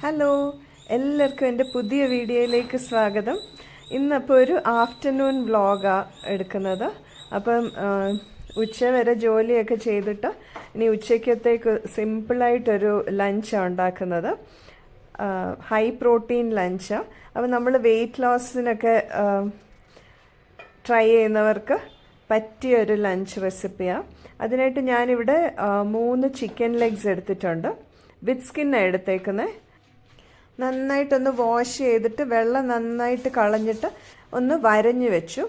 Hello എല്ലാവർക്കും എന്റെ പുതിയ വീഡിയോയിലേക്ക് സ്വാഗതം. ഇന്നപ്പോൾ ഒരു ആഫ്റ്റർനൂൺ വ്ളോഗാണ് എടുക്കുന്നത്. അപ്പം ഉച്ച വരെ ജോലിയൊക്കെ ചെയ്തിട്ട് ഇനി ഉച്ചയ്ക്കത്തേക്ക് സിമ്പിളായിട്ടൊരു ലഞ്ചാണ് ഉണ്ടാക്കുന്നത്. ഹൈ പ്രോട്ടീൻ ലഞ്ചാണ് അപ്പം നമ്മൾ വെയിറ്റ് ലോസിനൊക്കെ ട്രൈ ചെയ്യുന്നവർക്ക് പറ്റിയ ഒരു ലഞ്ച് റെസിപ്പിയാണ് അതിനായിട്ട് ഞാനിവിടെ മൂന്ന് ചിക്കൻ ലെഗ്സ് എടുത്തിട്ടുണ്ട്. വിത്ത് സ്കിന്നാണ് എടുത്തേക്കുന്നത് നന്നായിട്ടൊന്ന് വാഷ് ചെയ്തിട്ട് വെള്ളം നന്നായിട്ട് കളഞ്ഞിട്ട് ഒന്ന് വരഞ്ഞു വെച്ചു.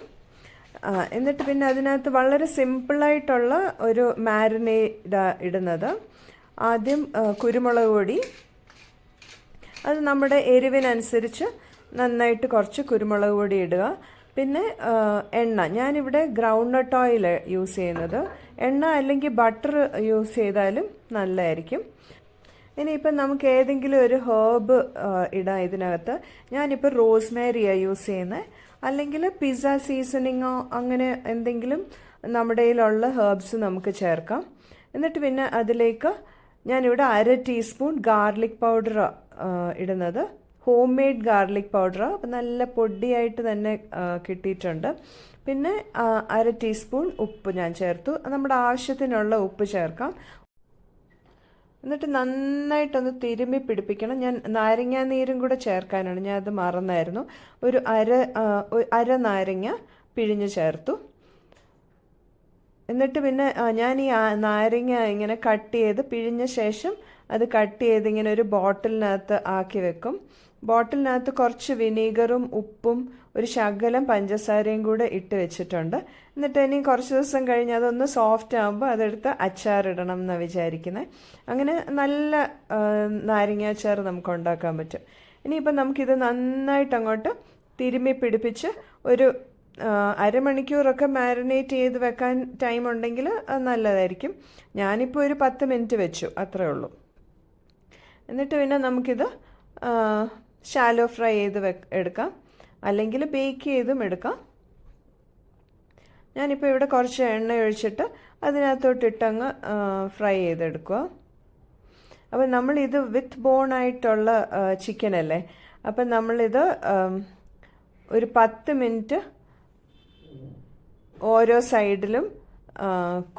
എന്നിട്ട് പിന്നെ അതിനകത്ത് വളരെ സിമ്പിളായിട്ടുള്ള ഒരു മാരിനേഡ് ഇടുന്നത്. ആദ്യം കുരുമുളക് പൊടി. അത് നമ്മുടെ എരിവിനനുസരിച്ച് നന്നായിട്ട് കുറച്ച് കുരുമുളക് പൊടി ഇടുക. പിന്നെ എണ്ണ. ഞാനിവിടെ ഗ്രൗണ്ട് നട്ട് ഓയിൽ യൂസ് ചെയ്യുന്നത്. എണ്ണ അല്ലെങ്കിൽ ബട്ടർ യൂസ് ചെയ്താലും നല്ലതായിരിക്കും. ഇനിയിപ്പം നമുക്ക് ഏതെങ്കിലും ഒരു ഹേർബ് ഇടാം ഇതിനകത്ത്. ഞാനിപ്പോൾ റോസ്മേരിയാണ് യൂസ് ചെയ്യുന്നത് അല്ലെങ്കിൽ പിസ്സ സീസണിങ്ങോ അങ്ങനെ എന്തെങ്കിലും നമ്മുടെ കയ്യിലുള്ള ഹേർബ്സ് നമുക്ക് ചേർക്കാം. എന്നിട്ട് പിന്നെ അതിലേക്ക് ഞാനിവിടെ അര ടീസ്പൂൺ ഗാർലിക് പൗഡർ ഇടുന്നത്. ഹോം മെയ്ഡ് ഗാർലിക് പൗഡർ അപ്പം നല്ല പൊടിയായിട്ട് തന്നെ കിട്ടിയിട്ടുണ്ട്. പിന്നെ അര ടീസ്പൂൺ ഉപ്പ് ഞാൻ ചേർത്തു. നമ്മുടെ ആവശ്യത്തിനുള്ള ഉപ്പ് ചേർക്കാം. എന്നിട്ട് നന്നായിട്ടൊന്ന് തിരുമ്മി പിടിപ്പിക്കണം. ഞാൻ നാരങ്ങ നീരും കൂടെ ചേർക്കാനാണ്. ഞാൻ അത് മറന്നായിരുന്നു. ഒരു അര അര നാരങ്ങ പിഴിഞ്ഞ് ചേർത്തു. എന്നിട്ട് പിന്നെ ഞാൻ ഈ നാരങ്ങ ഇങ്ങനെ കട്ട് ചെയ്ത് പിഴിഞ്ഞ ശേഷം അത് കട്ട് ചെയ്ത് ഇങ്ങനെ ഒരു ബോട്ടിലിനകത്ത് ആക്കി വെക്കും. ബോട്ടിലിനകത്ത് കുറച്ച് വിനീഗറും ഉപ്പും ഒരു ശകലം പഞ്ചസാരയും കൂടെ ഇട്ട് വെച്ചിട്ടുണ്ട്. എന്നിട്ട് ഇനി കുറച്ച് ദിവസം കഴിഞ്ഞ് അതൊന്ന് സോഫ്റ്റ് ആകുമ്പോൾ അതെടുത്ത് അച്ചാറിടണം എന്നാണ് വിചാരിക്കുന്നത് അങ്ങനെ നല്ല നാരങ്ങ അച്ചാർ നമുക്ക് ഉണ്ടാക്കാൻ പറ്റും. ഇനിയിപ്പം നമുക്കിത് നന്നായിട്ട് അങ്ങോട്ട് തിരുമ്മി പിടിപ്പിച്ച് ഒരു അരമണിക്കൂറൊക്കെ മാരിനേറ്റ് ചെയ്ത് വെക്കാൻ ടൈം ഉണ്ടെങ്കിൽ നല്ലതായിരിക്കും. ഞാനിപ്പോൾ ഒരു പത്ത് മിനിറ്റ് വെച്ചു അത്രേ ഉള്ളൂ. എന്നിട്ട് പിന്നെ നമുക്കിത് ഷാലോ ഫ്രൈ ചെയ്ത് എടുക്കാം. അല്ലെങ്കിൽ ബേക്ക് ചെയ്തും എടുക്കാം. ഞാനിപ്പോൾ ഇവിടെ കുറച്ച് എണ്ണ ഒഴിച്ചിട്ട് അതിനകത്തോട്ടിട്ടങ്ങ് ഫ്രൈ ചെയ്തെടുക്കുക. അപ്പം നമ്മളിത് വിത്ത് ചിക്കൻ അല്ലേ? അപ്പം നമ്മളിത് ഒരു പത്ത് മിനിറ്റ് ഓരോ സൈഡിലും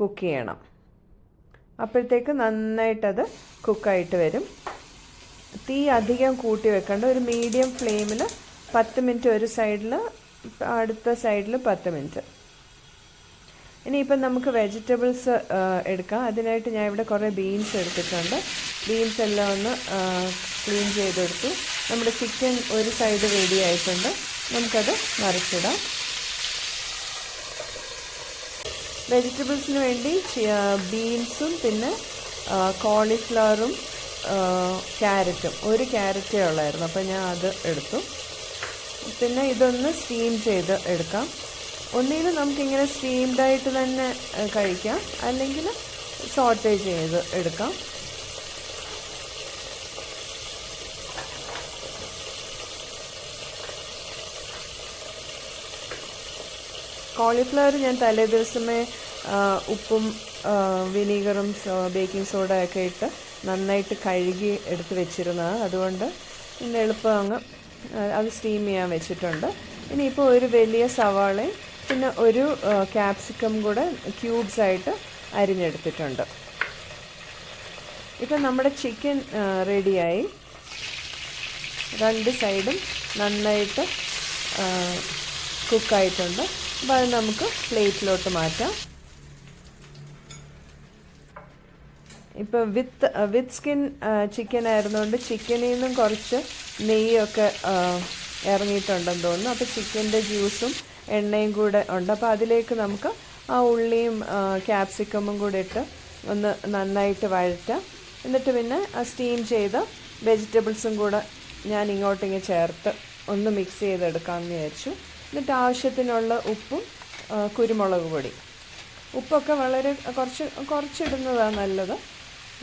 കുക്ക് ചെയ്യണം. അപ്പോഴത്തേക്ക് നന്നായിട്ടത് കുക്കായിട്ട് വരും. തീ അധികം കൂട്ടി വെക്കേണ്ട. ഒരു മീഡിയം ഫ്ലെയിമിൽ പത്ത് മിനിറ്റ് ഒരു സൈഡിൽ അടുത്ത സൈഡിൽ പത്ത് മിനിറ്റ്. ഇനിയിപ്പം നമുക്ക് വെജിറ്റബിൾസ് എടുക്കാം. അതിനായിട്ട് ഞാൻ ഇവിടെ കുറേ ബീൻസ് എടുത്തിട്ടുണ്ട്. ബീൻസ് എല്ലാം ഒന്ന് ക്ലീൻ ചെയ്തെടുത്തു. നമ്മുടെ ചിക്കൻ ഒരു സൈഡ് റെഡി ആയിട്ടുണ്ട്. നമുക്കത് മറിച്ചിടാം വെജിറ്റബിൾസിന് വേണ്ടി ബീൻസും പിന്നെ കോളിഫ്ലവറും ക്യാരറ്റും. ഒരു ക്യാരറ്റേ ഉള്ളായിരുന്നു. അപ്പോൾ ഞാൻ അത് എടുത്തു. പിന്നെ ഇതൊന്ന് സ്റ്റീം ചെയ്ത് എടുക്കാം. ഒന്നുകിൽ നമുക്കിങ്ങനെ സ്റ്റീംഡായിട്ട് തന്നെ കഴിക്കാം. അല്ലെങ്കിൽ സോട്ടേ ചെയ്ത് എടുക്കാം. കോളിഫ്ലവർ ഞാൻ തലേ ദിവസമേ ഉപ്പും വിനീഗറും ബേക്കിംഗ് സോഡ ഒക്കെ ഇട്ട് നന്നായിട്ട് കഴുകി എടുത്ത് വെച്ചിരുന്നതാണ്. അതുകൊണ്ട് എളുപ്പം അങ്ങ് അത് സ്റ്റീം ചെയ്യാൻ വെച്ചിട്ടുണ്ട്. ഇനിയിപ്പോൾ ഒരു വലിയ സവാളയും പിന്നെ ഒരു ക്യാപ്സിക്കം കൂടെ ക്യൂബ്സ് ആയിട്ട് അരിഞ്ഞെടുത്തിട്ടുണ്ട്. ഇപ്പം നമ്മുടെ ചിക്കൻ റെഡിയായി രണ്ട് സൈഡും നന്നായിട്ട് കുക്കായിട്ടുണ്ട് അപ്പോൾ അത് നമുക്ക് പ്ലേറ്റിലോട്ട് മാറ്റാം. ഇപ്പോൾ വിത്ത് വിത്ത് സ്കിൻ ചിക്കൻ ആയിരുന്നുകൊണ്ട് ചിക്കനിൽ നിന്നും കുറച്ച് നെയ്യൊക്കെ ഇറങ്ങിയിട്ടുണ്ടെന്ന് തോന്നുന്നു. അപ്പോൾ ചിക്കന്റെ ജ്യൂസും എണ്ണയും കൂടെ ഉണ്ട്. അപ്പോൾ അതിലേക്ക് നമുക്ക് ആ ഉള്ളിയും ക്യാപ്സിക്കമും കൂടെ ഇട്ട് ഒന്ന് നന്നായിട്ട് വഴറ്റാം. എന്നിട്ട് പിന്നെ ആ സ്റ്റീം ചെയ്ത വെജിറ്റബിൾസും കൂടെ ഞാൻ ഇങ്ങോട്ടിങ്ങ് ചേർത്ത് ഒന്ന് മിക്സ് ചെയ്തെടുക്കാമെന്ന് വിചാരിച്ചു. എന്നിട്ട് ആവശ്യത്തിനുള്ള ഉപ്പും കുരുമുളക് പൊടി. ഉപ്പൊക്കെ വളരെ കുറച്ച് കുറച്ചിടുന്നതാണ് നല്ലത്.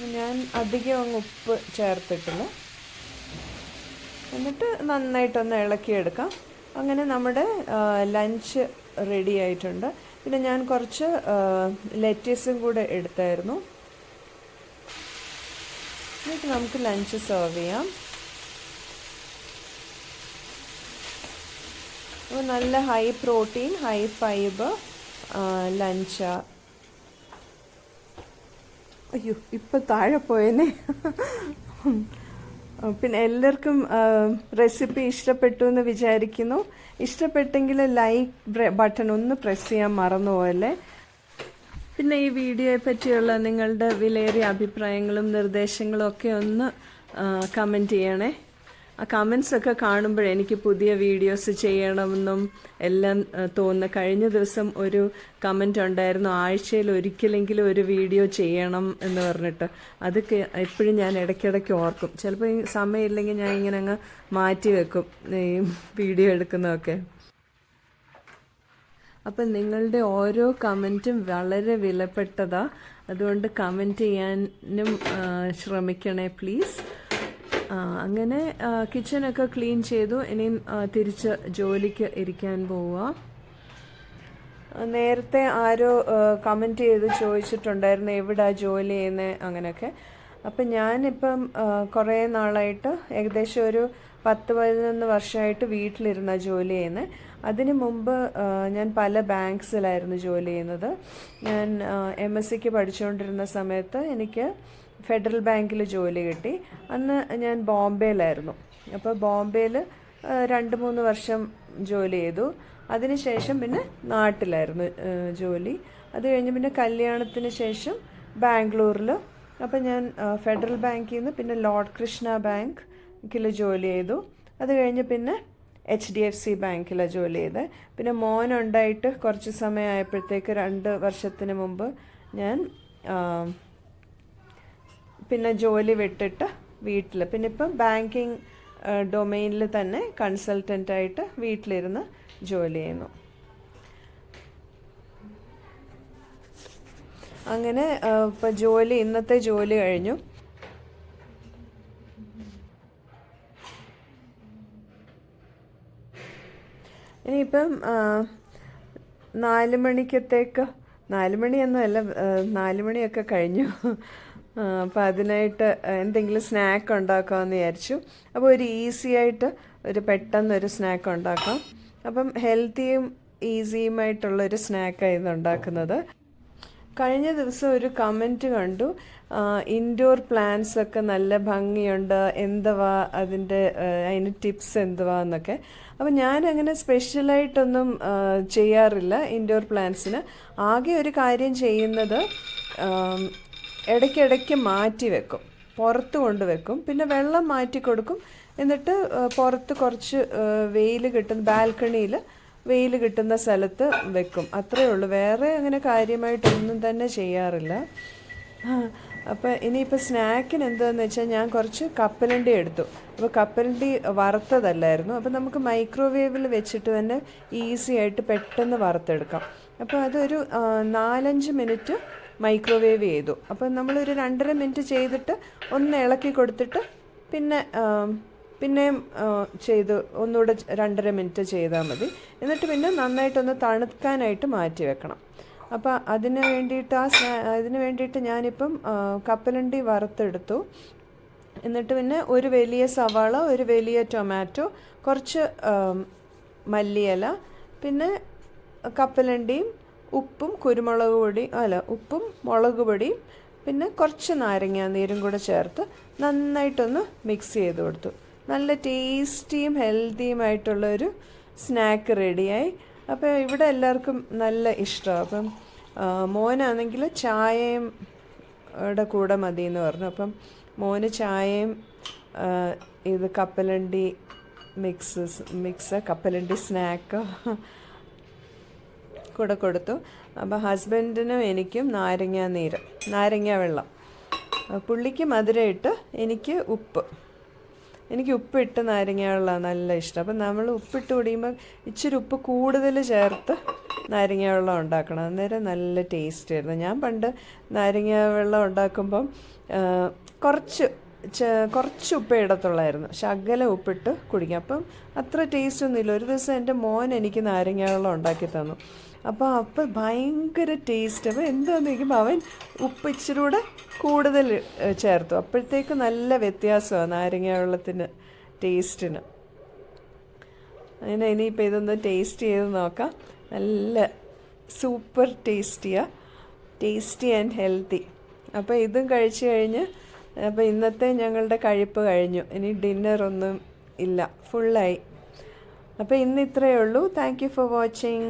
ഞാൻ അധികം അങ്ങ് ഉപ്പ് ചേർത്തിട്ടില്ല. എന്നിട്ട് നന്നായിട്ടൊന്ന് ഇളക്കിയെടുക്കാം. അങ്ങനെ നമ്മുടെ ലഞ്ച് റെഡി ആയിട്ടുണ്ട്. പിന്നെ ഞാൻ കുറച്ച് ലെറ്റീസും കൂടെ എടുത്തായിരുന്നു. എന്നിട്ട് നമുക്ക് ലഞ്ച് സെർവ് ചെയ്യാം. അപ്പോൾ നല്ല ഹൈ പ്രോട്ടീൻ ഹൈ ഫൈബർ ലഞ്ചാണ് അയ്യോ ഇപ്പം താഴെ പോയേനെ. പിന്നെ എല്ലാവർക്കും റെസിപ്പി ഇഷ്ടപ്പെട്ടു എന്ന് വിചാരിക്കുന്നു. ഇഷ്ടപ്പെട്ടെങ്കിൽ ലൈക്ക് ബട്ടൺ ഒന്ന് പ്രസ് ചെയ്യാൻ മറന്നു പോയല്ലേ. പിന്നെ ഈ വീഡിയോയെ പറ്റിയുള്ള നിങ്ങളുടെ വിലയേറിയ അഭിപ്രായങ്ങളും നിർദ്ദേശങ്ങളും ഒക്കെ ഒന്ന് കമന്റ് ചെയ്യണേ. ആ കമൻസ് ഒക്കെ കാണുമ്പോൾ എനിക്ക് പുതിയ വീഡിയോസ് ചെയ്യണമെന്നും എല്ലാം തോന്നുന്ന. കഴിഞ്ഞ ദിവസം ഒരു കമന്റ് ഉണ്ടായിരുന്നു ആഴ്ചയിൽ ഒരിക്കലെങ്കിലും ഒരു വീഡിയോ ചെയ്യണം എന്ന് പറഞ്ഞിട്ട്. അത് എപ്പോഴും ഞാൻ ഇടയ്ക്കിടയ്ക്ക് ഓർക്കും. ചിലപ്പോൾ സമയമില്ലെങ്കിൽ ഞാൻ ഇങ്ങനെ അങ്ങ് മാറ്റി വെക്കും ഈ വീഡിയോ എടുക്കുന്നതൊക്കെ. അപ്പം നിങ്ങളുടെ ഓരോ കമന്റും വളരെ വിലപ്പെട്ടതാണ് അതുകൊണ്ട് കമന്റ് ചെയ്യാനും ശ്രമിക്കണേ പ്ലീസ് അങ്ങനെ കിച്ചണൊക്കെ ക്ലീൻ ചെയ്തു. ഇനിയും തിരിച്ച് ജോലിക്ക് ഇരിക്കാൻ പോവുക നേരത്തെ ആരോ കമന്റ് ചെയ്ത് ചോദിച്ചിട്ടുണ്ടായിരുന്നു എവിടാ ജോലി ചെയ്യുന്നത് അങ്ങനെയൊക്കെ. അപ്പം ഞാനിപ്പം കുറേ നാളായിട്ട് ഏകദേശം ഒരു പത്ത് പതിനൊന്ന് വർഷമായിട്ട് വീട്ടിലിരുന്ന ജോലി ചെയ്യുന്നത് അതിന് മുമ്പ് ഞാൻ പല ബാങ്ക്സിലായിരുന്നു ജോലി ചെയ്യുന്നത്. ഞാൻ എം എസ് സിക്ക് പഠിച്ചുകൊണ്ടിരുന്ന സമയത്ത് എനിക്ക് ഫെഡറൽ ബാങ്കിൽ ജോലി കിട്ടി. അന്ന് ഞാൻ ബോംബെയിലായിരുന്നു. അപ്പോൾ ബോംബെയിൽ രണ്ട് മൂന്ന് വർഷം ജോലി ചെയ്തു. അതിനുശേഷം പിന്നെ നാട്ടിലായിരുന്നു ജോലി. അത് കഴിഞ്ഞ് പിന്നെ കല്യാണത്തിന് ശേഷം ബാംഗ്ലൂരിൽ. അപ്പം ഞാൻ ഫെഡറൽ ബാങ്കിൽ നിന്ന് പിന്നെ ലോർഡ് കൃഷ്ണ ബാങ്കിൽ ജോലി ചെയ്തു. അത് കഴിഞ്ഞ് പിന്നെ എച്ച് ഡി എഫ് സി ബാങ്കിലാണ് ജോലി ചെയ്തത് പിന്നെ മോനുണ്ടായിട്ട് കുറച്ച് സമയമായപ്പോഴത്തേക്ക് രണ്ട് വർഷത്തിന് മുമ്പ് ഞാൻ പിന്നെ ജോലി വിട്ടിട്ട് വീട്ടിൽ പിന്നെ ഇപ്പം ബാങ്കിങ് ഡൊമെയിനിൽ തന്നെ കൺസൾട്ടന്റായിട്ട് വീട്ടിലിരുന്ന് ജോലി ചെയ്യുന്നു. അങ്ങനെ ഇപ്പം ജോലി ഇന്നത്തെ ജോലി കഴിഞ്ഞു. ഇനിയിപ്പം നാല് മണിക്കത്തേക്ക് നാല് മണിയൊന്നുമല്ല നാല് മണിയൊക്കെ കഴിഞ്ഞു. അപ്പം അതിനായിട്ട് എന്തെങ്കിലും സ്നാക്ക് ഉണ്ടാക്കാമെന്ന് വിചാരിച്ചു. അപ്പോൾ ഒരു ഈസി ആയിട്ട് ഒരു പെട്ടെന്ന് ഒരു സ്നാക്ക് ഉണ്ടാക്കാം. അപ്പം ഹെൽത്തിയും ഈസിയുമായിട്ടുള്ള ഈസിയുമായിട്ടുള്ളൊരു സ്നാക്കായിരുന്നു ഉണ്ടാക്കുന്നത്. കഴിഞ്ഞ ദിവസം ഒരു കമന്റ് കണ്ടു. ഇൻഡോർ പ്ലാന്റ്സ് ഒക്കെ നല്ല ഭംഗിയുണ്ട് എന്തുവാ അതിന്റെ അതിന് ടിപ്സ് എന്തുവാ എന്നൊക്കെ. അപ്പം ഞാനങ്ങനെ സ്പെഷ്യലായിട്ടൊന്നും ചെയ്യാറില്ല ഇൻഡോർ പ്ലാന്റ്സിന് ആകെ ഒരു കാര്യം ചെയ്യുന്നത് ഇടയ്ക്കിടയ്ക്ക് മാറ്റി വെക്കും. പുറത്ത് കൊണ്ടുവെക്കും പിന്നെ വെള്ളം മാറ്റി കൊടുക്കും. എന്നിട്ട് പുറത്ത് കുറച്ച് വെയിൽ കിട്ടുന്ന ബാൽക്കണിയിൽ വെയിൽ കിട്ടുന്ന സ്ഥലത്ത് വെക്കും. അത്രയേ ഉള്ളൂ. വേറെ അങ്ങനെ കാര്യമായിട്ടൊന്നും തന്നെ ചെയ്യാറില്ല. അപ്പോൾ ഇനിയിപ്പോൾ സ്നാക്കിന് എന്താണെന്ന് വെച്ചാൽ ഞാൻ കുറച്ച് കപ്പലണ്ടി എടുത്തു. അപ്പോൾ കപ്പലണ്ടി വറുത്തതല്ലായിരുന്നു. അപ്പോൾ നമുക്ക് മൈക്രോവേവിൽ വെച്ചിട്ട് തന്നെ ഈസി ആയിട്ട് പെട്ടെന്ന് വറുത്തെടുക്കാം. അപ്പോൾ അതൊരു നാലഞ്ച് മിനിറ്റ് മൈക്രോവേവ് ചെയ്തു. അപ്പോൾ നമ്മളൊരു രണ്ടര മിനിറ്റ് ചെയ്തിട്ട് ഒന്ന് ഇളക്കി കൊടുത്തിട്ട് പിന്നെ പിന്നെയും ചെയ്ത് ഒന്നുകൂടെ രണ്ടര മിനിറ്റ് ചെയ്താൽ മതി. എന്നിട്ട് പിന്നെ നന്നായിട്ടൊന്ന് തണുക്കാനായിട്ട് മാറ്റി വെക്കണം. അപ്പോൾ അതിന് വേണ്ടിയിട്ട് ആ അതിന് വേണ്ടിയിട്ട് ഞാനിപ്പം കപ്പലണ്ടി വറുത്തെടുത്തു. എന്നിട്ട് പിന്നെ ഒരു വലിയ സവാള ഒരു വലിയ ടൊമാറ്റോ കുറച്ച് മല്ലിയില പിന്നെ കപ്പലണ്ടിയും ഉപ്പും കുരുമുളക് പൊടി അല്ല ഉപ്പും മുളക് പൊടിയും പിന്നെ കുറച്ച് നാരങ്ങ നീരും കൂടെ ചേർത്ത് നന്നായിട്ടൊന്ന് മിക്സ് ചെയ്ത് കൊടുത്തു. നല്ല ടേസ്റ്റിയും ഹെൽത്തിയുമായിട്ടുള്ളൊരു സ്നാക്ക് റെഡിയായി അപ്പോൾ ഇവിടെ എല്ലാവർക്കും നല്ല ഇഷ്ടമാണ് അപ്പം മോനാണെങ്കിൽ ചായയും യുടെ കൂടെ മതി എന്ന് പറഞ്ഞു. അപ്പം മോന് ചായയും ഇത് കപ്പലണ്ടി മിക്സ് മിക്സ് കപ്പലണ്ടി സ്നാക്ക് കൂടെ കൊടുത്തു. അപ്പോൾ ഹസ്ബൻഡിനും എനിക്കും നാരങ്ങ നീര് നാരങ്ങ വെള്ളം. പുള്ളിക്ക് മധുരം ഇട്ട് എനിക്ക് ഉപ്പ്. എനിക്ക് ഉപ്പിട്ട് നാരങ്ങ വെള്ളമാണ് നല്ല ഇഷ്ടം. അപ്പം നമ്മൾ ഉപ്പിട്ട് കുടിയുമ്പോൾ ഇച്ചിരി ഉപ്പ് കൂടുതൽ ചേർത്ത് നാരങ്ങ വെള്ളം ഉണ്ടാക്കണം. അന്നേരം നല്ല ടേസ്റ്റ് ആയിരുന്നു. ഞാൻ പണ്ട് നാരങ്ങ വെള്ളം ഉണ്ടാക്കുമ്പം കുറച്ച് കുറച്ച് ഉപ്പേ ഇടത്തുള്ളായിരുന്നു. ശകല ഉപ്പിട്ട് കുടിക്കാം. അപ്പം അത്ര ടേസ്റ്റ് ഒന്നുമില്ല. ഒരു ദിവസം എന്റെ മോൻ എനിക്ക് നാരങ്ങ വെള്ളം ഉണ്ടാക്കി തന്നു. അപ്പോൾ അപ്പം ഭയങ്കര ടേസ്റ്റ് അപ്പോൾ എന്താണെന്ന് ചോദിക്കുമ്പോൾ അവൻ ഉപ്പ് ഇച്ചിരി കൂടെ കൂടുതൽ ചേർത്തു. അപ്പോഴത്തേക്ക് നല്ല വ്യത്യാസമാണ് നാരങ്ങ വെള്ളത്തിന് ടേസ്റ്റിന് അങ്ങനെ ഇനിയിപ്പോൾ ഇതൊന്ന് ടേസ്റ്റ് ചെയ്ത് നോക്കാം. നല്ല സൂപ്പർ ടേസ്റ്റിയാണ് ടേസ്റ്റി ആൻഡ് ഹെൽത്തി അപ്പോൾ ഇതും കഴിച്ചു കഴിഞ്ഞ് അപ്പോൾ ഇന്നത്തെ ഞങ്ങളുടെ കഴിപ്പ് കഴിഞ്ഞു. ഇനി ഡിന്നറൊന്നും ഇല്ല. ഫുള്ളായി അപ്പോൾ ഇന്ന് ഇത്രയേ ഉള്ളൂ. Thank you for watching